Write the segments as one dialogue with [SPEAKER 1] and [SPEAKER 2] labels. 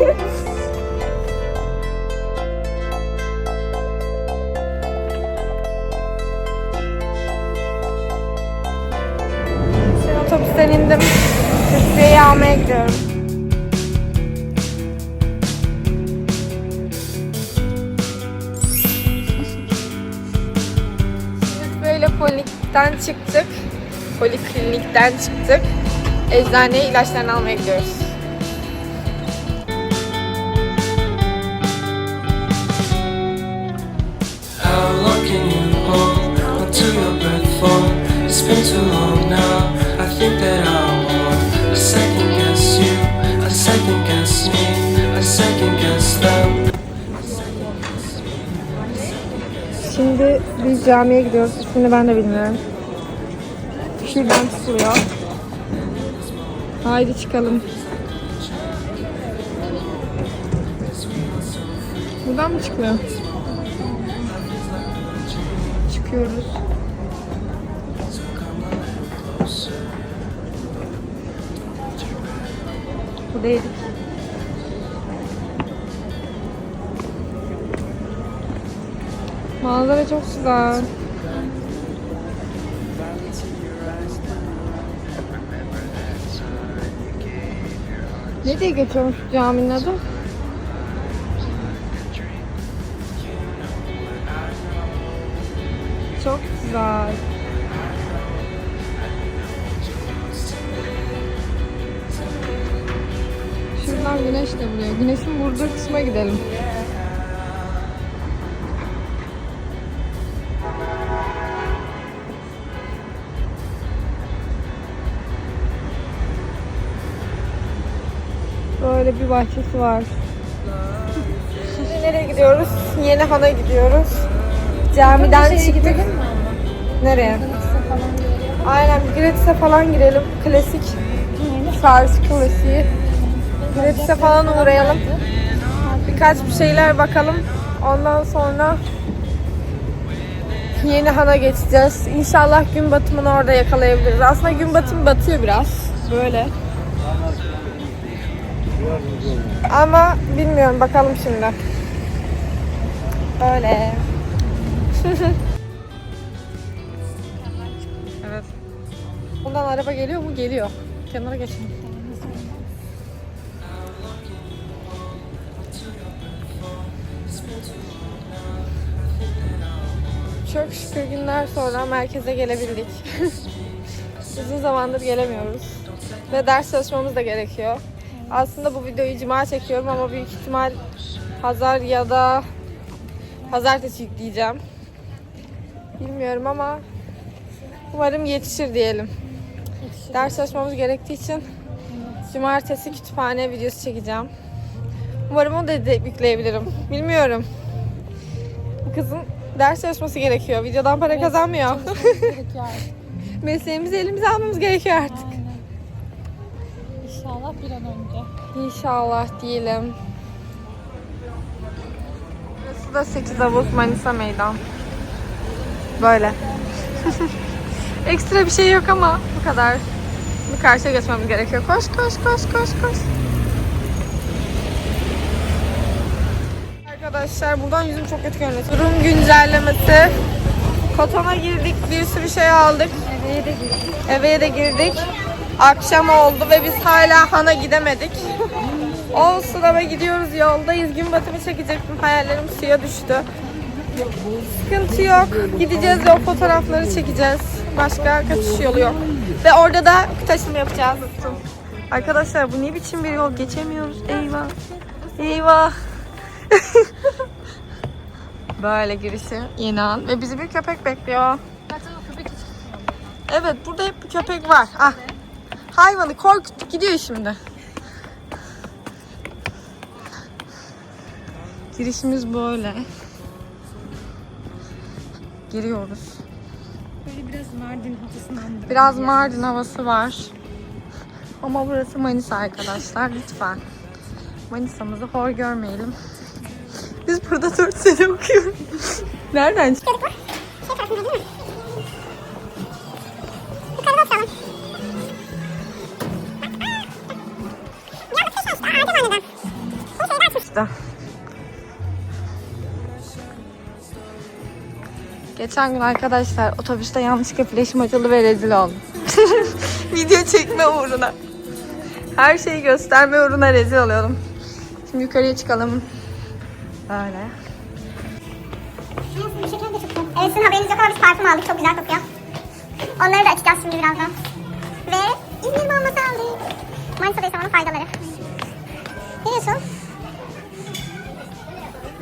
[SPEAKER 1] Şimdi otobüsten indim. Hüsriye'yi almaya gidiyorum. Böyle polikten çıktık. Poliklinikten çıktık. Eczaneye ilaçlarını almaya gidiyoruz.
[SPEAKER 2] Been too long now. I think that I want a second guess you, a second guess me, a second guess them.
[SPEAKER 1] Şimdi biz camiye gidiyoruz. İsmini ben de bilmiyorum. Şuradan tutuluyor. Haydi çıkalım. Buradan mı çıkıyor? Çıkıyoruz. Buradaydık. Manzara çok güzel. Ne diye geçiyormuş caminin adı? Çok güzel. Şuradan güneş de vuruyor. Güneşin vurduğu kısma gidelim. Böyle bir bahçesi var. Şimdi nereye gidiyoruz? Yeni Han'a gidiyoruz. Camiden çıktık. Nereye? Aynen Gratis'e falan girelim. Klasik. Çarşı klasiği. Gratis'e falan uğrayalım. Birkaç bir şeyler bakalım. Ondan sonra Yeni Han'a geçeceğiz. İnşallah gün batımını orada yakalayabiliriz. Aslında gün batımı batıyor biraz. Böyle. Ama bilmiyorum bakalım şimdi. Öyle. evet. Bundan araba geliyor mu? Geliyor. Kenara geçin. Çok şükür günler sonra merkeze gelebildik. Uzun zamandır gelemiyoruz. Ve ders çalışmamız da gerekiyor. Aslında bu videoyu cuma çekiyorum ama büyük ihtimal pazar ya da pazartesi yükleyeceğim. Bilmiyorum ama umarım yetişir diyelim. Ders çalışmamız gerektiği için cumartesi kütüphane videosu çekeceğim. Umarım onu da yükleyebilirim. Bilmiyorum. Kızın ders çalışması gerekiyor. Videodan para kazanmıyor.
[SPEAKER 3] gerekiyor artık.
[SPEAKER 1] Mesleğimizi elimize almamız gerekiyor artık.
[SPEAKER 3] Aynen. İnşallah bir an önce.
[SPEAKER 1] İnşallah diyelim. Burası da 8 Ağustos Manisa Meydan. Böyle. Ekstra bir şey yok ama bu kadar. Bu karşıya geçmemiz gerekiyor. Koş koş koş koş koş. Arkadaşlar buradan yüzüm çok kötü görünüyor. Durum güncellemesi. Kotona girdik, bir sürü şey aldık.
[SPEAKER 3] Eve de girdik.
[SPEAKER 1] Eve de girdik. Akşam oldu ve biz hala Han'a gidemedik. Olsun ama gidiyoruz yoldayız. Gün batımı çekecektim. Hayallerim suya düştü. Sıkıntı yok. Gideceğiz ve o fotoğrafları çekeceğiz. Başka kaçış yolu yok. Ve orada da taşıma yapacağız. Arkadaşlar bu ne biçim bir yol? Geçemiyoruz. Eyvah. Eyvah. Böyle girişi yeni an. Ve bizi bir köpek bekliyor.
[SPEAKER 3] Zaten o köpek hiç
[SPEAKER 1] Evet burada hep bir köpek var. Ah. Hayvanı korkuttuk gidiyor şimdi. Girişimiz böyle. Giriyoruz.
[SPEAKER 3] böyle biraz Mardin havasını andırıyor.
[SPEAKER 1] Biraz Mardin havası var. Ama burası Manisa arkadaşlar lütfen. Manisa'mızı hor görmeyelim. Biz burada 4 sene okuyoruz. Nereden çıktık? işte. Geçen gün arkadaşlar otobüste yanlışlıkla flaşım açıldı ve rezil oldum. Video çekme uğruna. Her şeyi gösterme uğruna rezil oluyordum. Şimdi yukarıya çıkalım. Böyle.
[SPEAKER 4] Bu. Evet sizin haberiniz yok ama biz parfüm aldık. Çok güzel kokuyor. Onları da açacağız şimdi birazdan. Ve İzmir bombası aldık. Manisa'da yaşamanın faydaları. Ne diyorsun?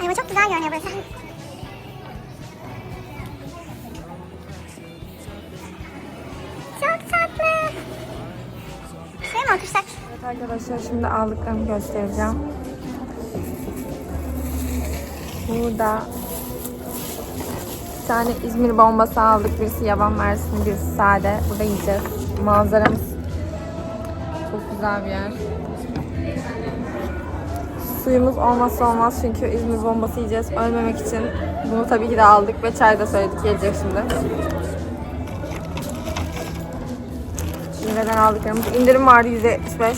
[SPEAKER 4] Ay ama çok güzel görünüyor burası. Çok tatlı. Şuraya mı otursak?
[SPEAKER 1] Evet arkadaşlar şimdi aldıklarımı göstereceğim. Burada bir tane İzmir bombası aldık. Birisi yaban mersin, birisi sade. Burada yiyeceğiz. Manzaramız çok güzel bir yer. Suyumuz olmazsa olmaz çünkü İzmir bombası yiyeceğiz. Ölmemek için bunu tabii ki de aldık ve çay da söyledik gelecek şimdi. Şimdiden aldıklarımız. İndirim vardı 175.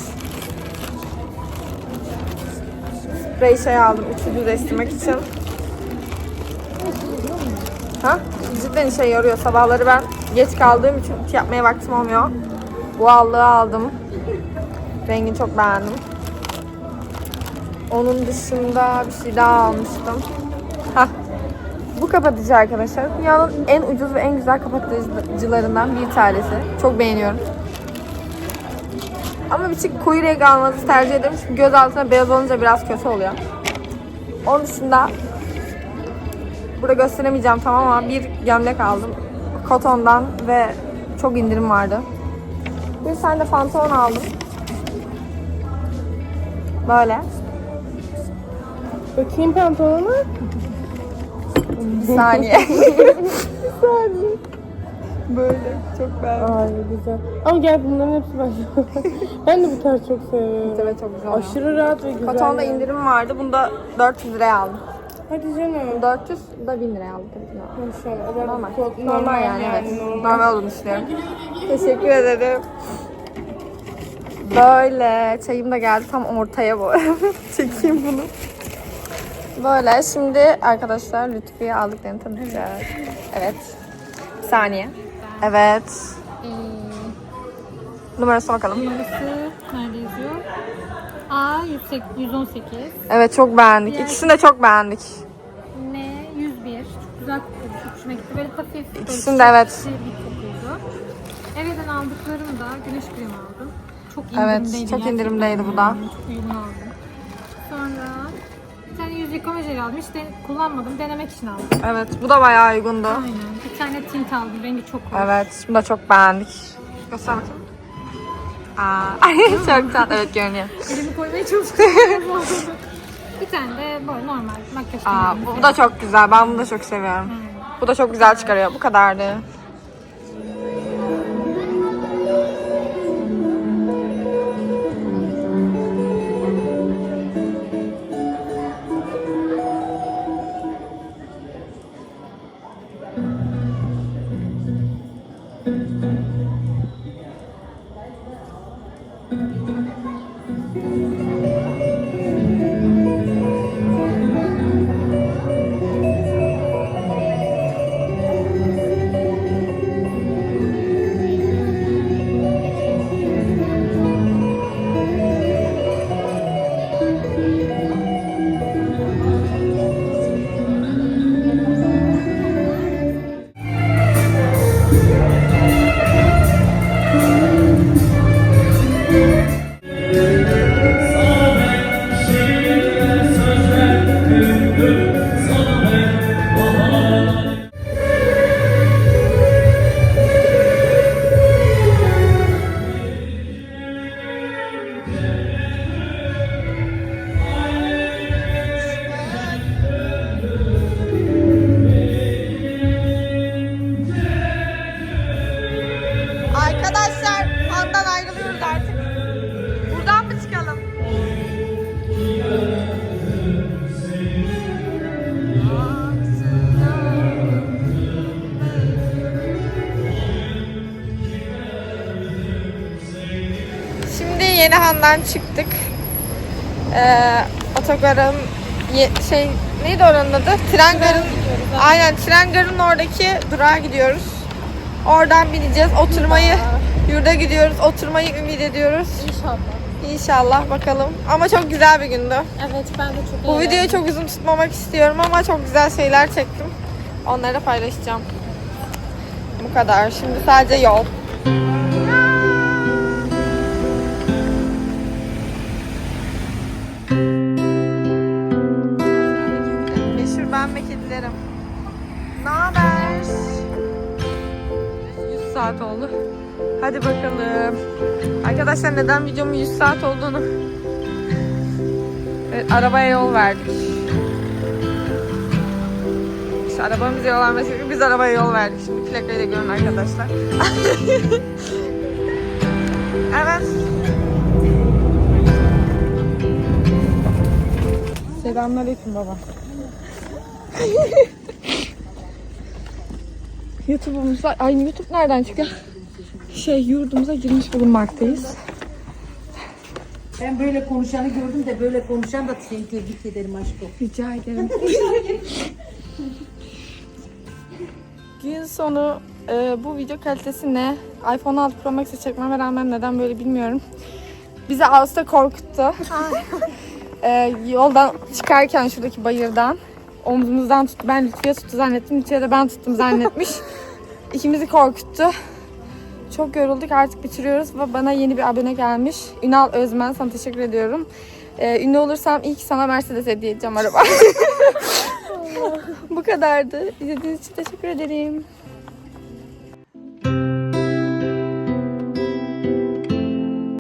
[SPEAKER 1] Sprey şey aldım uçucu değiştirmek için. Ha? Cidden işe yarıyor. Sabahları ben geç kaldığım için ütü yapmaya vaktim olmuyor. Bu allığı aldım. Rengini çok beğendim. Onun dışında bir şey daha almıştım. Ha. Bu kapatıcı arkadaşlar. Dünyanın en ucuz ve en güzel kapatıcılarından bir tanesi. Çok beğeniyorum. Ama bir tık koyu renk almanızı tercih ederim. Çünkü göz altına beyaz olunca biraz kötü oluyor. Onun dışında burada gösteremeyeceğim tamam ama bir gömlek aldım. Kotondan ve çok indirim vardı. Bir tane de pantolon aldım. Böyle.
[SPEAKER 5] Bakayım pantolonu.
[SPEAKER 1] Bir saniye. bir saniye. Böyle. Çok beğendim.
[SPEAKER 5] Ay güzel. Ama gel bunların hepsi başka. ben de bu tarz çok seviyorum.
[SPEAKER 1] Evet çok güzel.
[SPEAKER 5] Aşırı rahat ve güzel.
[SPEAKER 1] Kotonda
[SPEAKER 5] yani.
[SPEAKER 1] indirim vardı. Bunda 400 liraya aldım.
[SPEAKER 5] Hadi canım.
[SPEAKER 1] 400 da 1000 liraya ki.
[SPEAKER 5] Maşallah. O da
[SPEAKER 1] Normal.
[SPEAKER 5] çok
[SPEAKER 1] Normal, yani, evet.
[SPEAKER 5] normal.
[SPEAKER 1] Normal. olduğunu düşünüyorum. Teşekkür ederim. Böyle çayım da geldi tam ortaya bu. Çekeyim bunu. Böyle şimdi arkadaşlar Lütfi'ye aldıklarını tanıtacağız. Evet. Bir saniye. Evet. Numarası bakalım.
[SPEAKER 3] Numarası nerede yazıyor? A 108 118.
[SPEAKER 1] Evet çok beğendik. İkisini de çok beğendik.
[SPEAKER 3] N 101. Çok güzel kokuyor. Çok hoşuma gitti. Böyle hafif. böyle
[SPEAKER 1] İkisini de evet.
[SPEAKER 3] çiçekli Bir kokuydu. Evden aldıklarım da güneş kremi aldım. Çok
[SPEAKER 1] Evet,
[SPEAKER 3] indirimdeydi.
[SPEAKER 1] çok
[SPEAKER 3] gerçekten.
[SPEAKER 1] indirimdeydi bu da.
[SPEAKER 3] Çok uygun aldım. Sonra bir tane yüz yıkama jeli aldım. Hiç de kullanmadım. Denemek için aldım.
[SPEAKER 1] Evet bu da bayağı uygundu.
[SPEAKER 3] Aynen. Bir tane tint aldım. Rengi çok hoş.
[SPEAKER 1] Evet bunu da çok beğendik. Göster bakayım. Aa, çok tatlı evet görünüyor.
[SPEAKER 3] Elimi koymaya çalışıyorum. bir tane de böyle normal makyaj
[SPEAKER 1] Aa,
[SPEAKER 3] kremi.
[SPEAKER 1] bu da çok güzel. Ben bunu da çok seviyorum. Bu da çok güzel çıkarıyor. Bu kadardı. Han'dan çıktık. Ee, otogarın ye- şey neydi oranın adı? Tren garın. Aynen tren garın oradaki durağa gidiyoruz. Oradan bineceğiz. Oturmayı yurda gidiyoruz. Oturmayı ümit ediyoruz.
[SPEAKER 3] İnşallah.
[SPEAKER 1] İnşallah bakalım. Ama çok güzel bir gündü.
[SPEAKER 3] Evet ben de çok
[SPEAKER 1] Bu videoyu çok uzun tutmamak istiyorum ama çok güzel şeyler çektim. Onları paylaşacağım. Bu kadar. Şimdi sadece yol. Saat oldu. Hadi bakalım. Arkadaşlar neden videomun 100 saat olduğunu Evet, arabaya yol verdik. İşte arabamıza yol vermesi. Biz arabaya yol verdik. Şimdi plakayı da görün arkadaşlar. evet. Selamünaleyküm baba. YouTube'umuza, ay YouTube nereden çıkıyor? Şey yurdumuza girmiş bulunmaktayız.
[SPEAKER 6] Ben böyle konuşanı gördüm de böyle konuşan da seni tebrik ederim aşkım.
[SPEAKER 1] Rica ederim. Gün sonu e, bu video kalitesi ne? iPhone 6 Pro Max'e çekmeme rağmen neden böyle bilmiyorum. Bizi Ağustos'ta korkuttu. E, yoldan çıkarken şuradaki bayırdan omzumuzdan tuttu. Ben Lütfiye tuttu zannettim. Lütfiye de ben tuttum zannetmiş. İkimizi korkuttu. Çok yorulduk artık bitiriyoruz ve bana yeni bir abone gelmiş. Ünal Özmen sana teşekkür ediyorum. Ee, ünlü olursam ilk sana Mercedes hediye edeceğim araba. Bu kadardı. İzlediğiniz için teşekkür ederim.